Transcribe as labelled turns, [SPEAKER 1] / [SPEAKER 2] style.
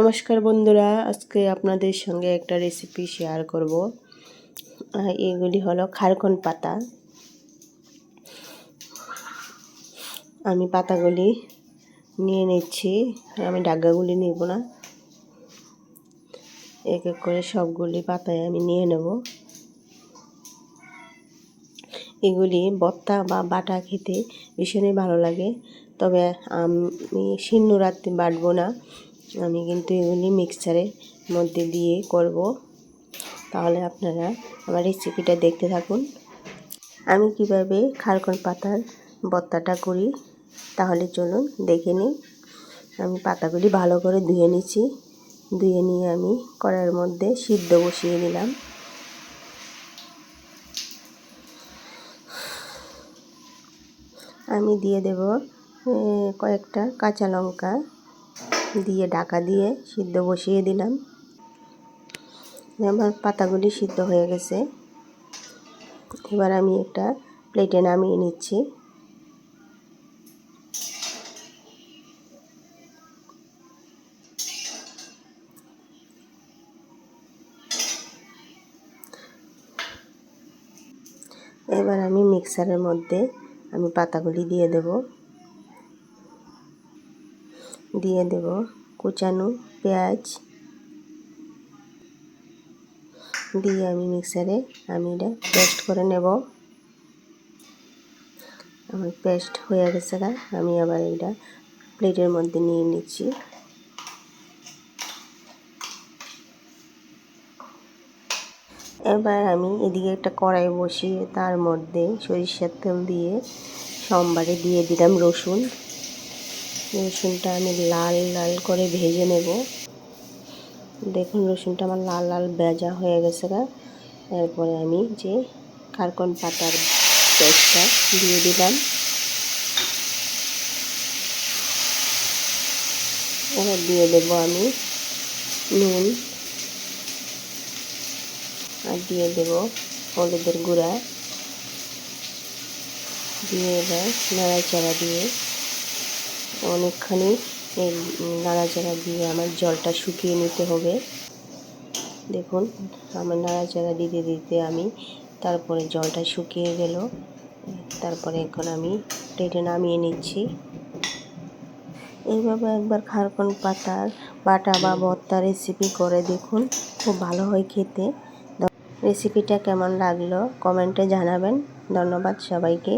[SPEAKER 1] নমস্কার বন্ধুরা, আজকে আপনাদের সঙ্গে একটা রেসিপি শেয়ার করব। এগুলি হলো খারকন পাতা। আমি পাতাগুলি নিয়ে নিচ্ছি, আমি ডাগ্গাগুলি নেব না। এক এক করে সবগুলি পাতায় আমি নিয়ে নেব। এগুলি বত্তা বা বাটা খেতে ভীষণই ভালো লাগে, তবে আমি শিন্ন রাত্রে বাটবো না। আমি কিন্তু এগুলি মিক্সচারের মধ্যে দিয়ে করব। তাহলে আপনারা আমার রেসিপিটা দেখতে থাকুন। আমি কীভাবে খারকন পাতার বত্তাটা করি, তাহলে চলুন দেখে নিই। আমি পাতাগুলি ভালো করে ধুয়ে নিচ্ছি। ধুয়ে নিয়ে আমি কড়ার মধ্যে সিদ্ধ বসিয়ে দিলাম আমি দিয়ে দেব কয়েকটা কাঁচা লঙ্কা। দিয়ে ঢাকা দিয়ে সিদ্ধ বসিয়ে দিলাম। আমার পাতাগুলি সিদ্ধ হয়ে গেছে। এবার আমি একটা প্লেটে নামিয়ে নিচ্ছি। এবার আমি মিক্সারের মধ্যে আমি পাতাগুলি দিয়ে দেব। দিয়ে দেব। কুচানো পেঁয়াজ দিয়ে আমি মিক্সারে আমি এটা পেস্ট করে নেব। আমার পেস্ট হয়ে গেছে না আমি আবার এটা প্লেটের মধ্যে নিয়ে নিচ্ছি। এবার আমি এদিকে একটা কড়াই বসিয়ে তার মধ্যে সরিষার তেল দিয়ে, সোমবারে দিয়ে দিলাম রসুন। রসুনটা আমি লাল লাল করে ভেজে নেব। দেখুন, রসুনটা আমার লাল লাল ভেজা হয়ে গেছে গা। এরপরে আমি যে কারকন পাতার পেস্টটা দিয়ে দিলাম এবার দিয়ে দেবো আমি নুন। আর দিয়ে দেব হলুদের গুঁড়া। দিয়ে এবার নাড়াচাড়া দিয়ে অনেকখানি এই নাড়াচাড়া দিয়ে আমার জলটা শুকিয়ে নিতে হবে। দেখুন, আমার নাড়াচাড়া দিতে দিতে আমি তারপরে জলটা শুকিয়ে গেল। তারপরে এখন আমি প্লেটে নামিয়ে নিচ্ছি। এইভাবে একবার খারকন পাতার বাটা বা ভর্তা রেসিপি করে দেখুন, খুব ভালো হয় খেতে। রেসিপিটা কেমন লাগল? কমেন্টে জানাবেন। ধন্যবাদ সবাইকে।